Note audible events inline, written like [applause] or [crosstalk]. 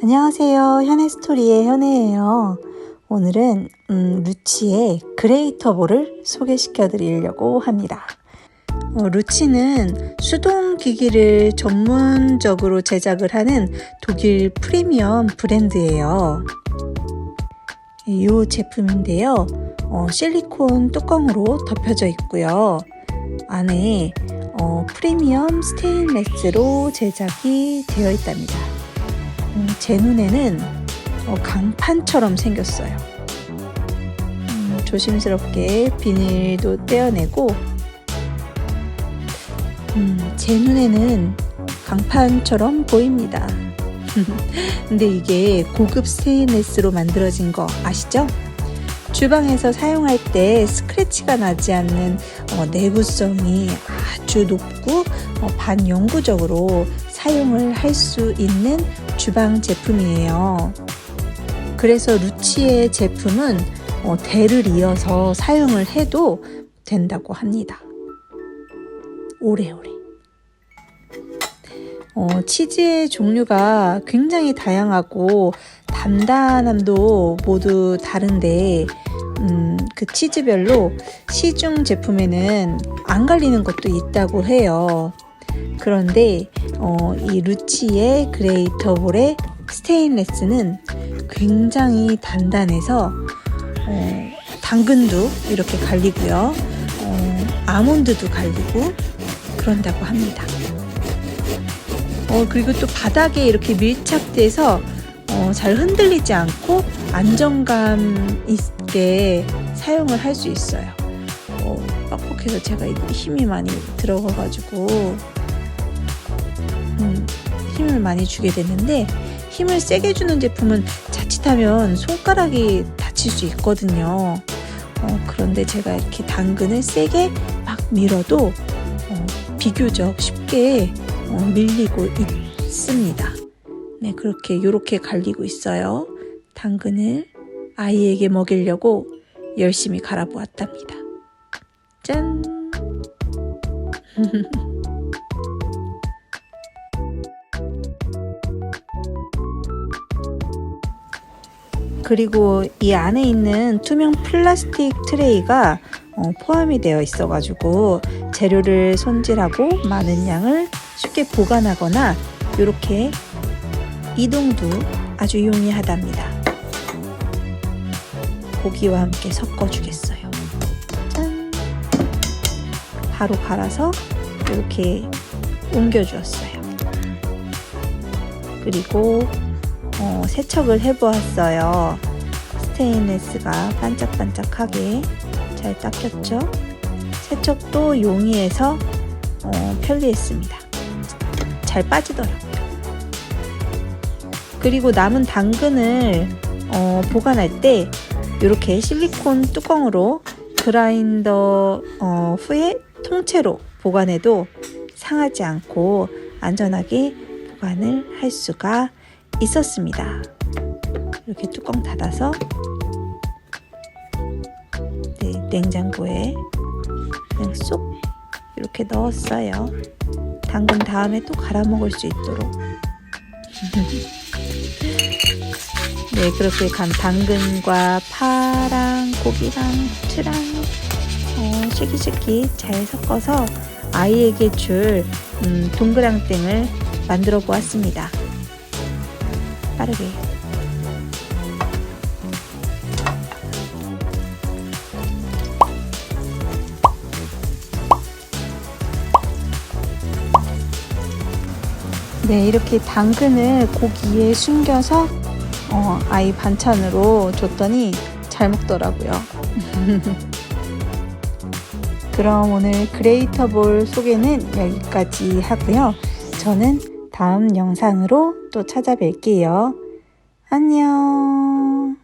안녕하세요. 현의 스토리의 현혜예요. 오늘은 음, 루치의 그레이터볼을 소개시켜 드리려고 합니다. 어, 루치는 수동 기기를 전문적으로 제작을 하는 독일 프리미엄 브랜드예요. 이 제품인데요. 어, 실리콘 뚜껑으로 덮여져 있고요. 안에 어, 프리미엄 스테인레스로 제작이 되어 있답니다. 음, 제 눈에는 어, 강판처럼 생겼어요. 음, 조심스럽게 비닐도 떼어내고 음, 제 눈에는 강판처럼 보입니다. [laughs] 근데 이게 고급 스테인레스로 만들어진 거 아시죠? 주방에서 사용할 때 스크래치가 나지 않는 어, 내구성이 아주 높고 어, 반영구적으로 사용을 할 수 있는 주방 제품이에요. 그래서 루치의 제품은 어, 대를 이어서 사용을 해도 된다고 합니다. 오래오래. 어, 치즈의 종류가 굉장히 다양하고 단단함도 모두 다른데 음, 그 치즈별로 시중 제품에는 안 갈리는 것도 있다고 해요. 그런데 어, 이 루치의 그레이터볼의 스테인레스는 굉장히 단단해서 어, 당근도 이렇게 갈리고요. 어, 아몬드도 갈리고 그런다고 합니다. 어, 그리고 또 바닥에 이렇게 밀착돼서 어, 잘 흔들리지 않고 안정감 있게 사용을 할 수 있어요. 어, 빡빡해서 제가 힘이 많이 들어가가지고 많이 주게 됐는데 힘을 세게 주는 제품은 자칫하면 손가락이 다칠 수 있거든요. 어, 그런데 제가 이렇게 당근을 세게 막 밀어도 어, 비교적 쉽게 어, 밀리고 있습니다. 네, 그렇게 이렇게 갈리고 있어요. 당근을 아이에게 먹이려고 열심히 갈아보았답니다. 짠! [laughs] 그리고 이 안에 있는 투명 플라스틱 트레이가 어, 포함이 되어 있어가지고 재료를 손질하고 많은 양을 쉽게 보관하거나 이렇게 이동도 아주 용이하답니다. 고기와 함께 섞어주겠어요. 짠! 바로 갈아서 이렇게 옮겨주었어요. 그리고 어, 세척을 해보았어요. 스테인레스가 반짝반짝하게 잘 닦였죠? 세척도 용이해서 어, 편리했습니다. 잘 빠지더라고요. 그리고 남은 당근을 어, 보관할 때 이렇게 실리콘 뚜껑으로 그라인더 어, 후에 통째로 보관해도 상하지 않고 안전하게 보관을 할 수가 있었습니다. 이렇게 뚜껑 닫아서 네, 냉장고에 그냥 쏙 이렇게 넣었어요. 당근 다음에 또 갈아 먹을 수 있도록. [laughs] 네, 그렇게 간 당근과 파랑 고기랑 후추랑 어, 쉐키쉐키 잘 섞어서 아이에게 줄 음, 동그랑땡을 만들어 보았습니다. 빠르게. 네, 이렇게 당근을 고기에 숨겨서 어, 아이 반찬으로 줬더니 잘 먹더라고요. [laughs] 그럼 오늘 그레이터볼 소개는 여기까지 하고요. 저는 다음 영상으로 또 찾아뵐게요. 안녕.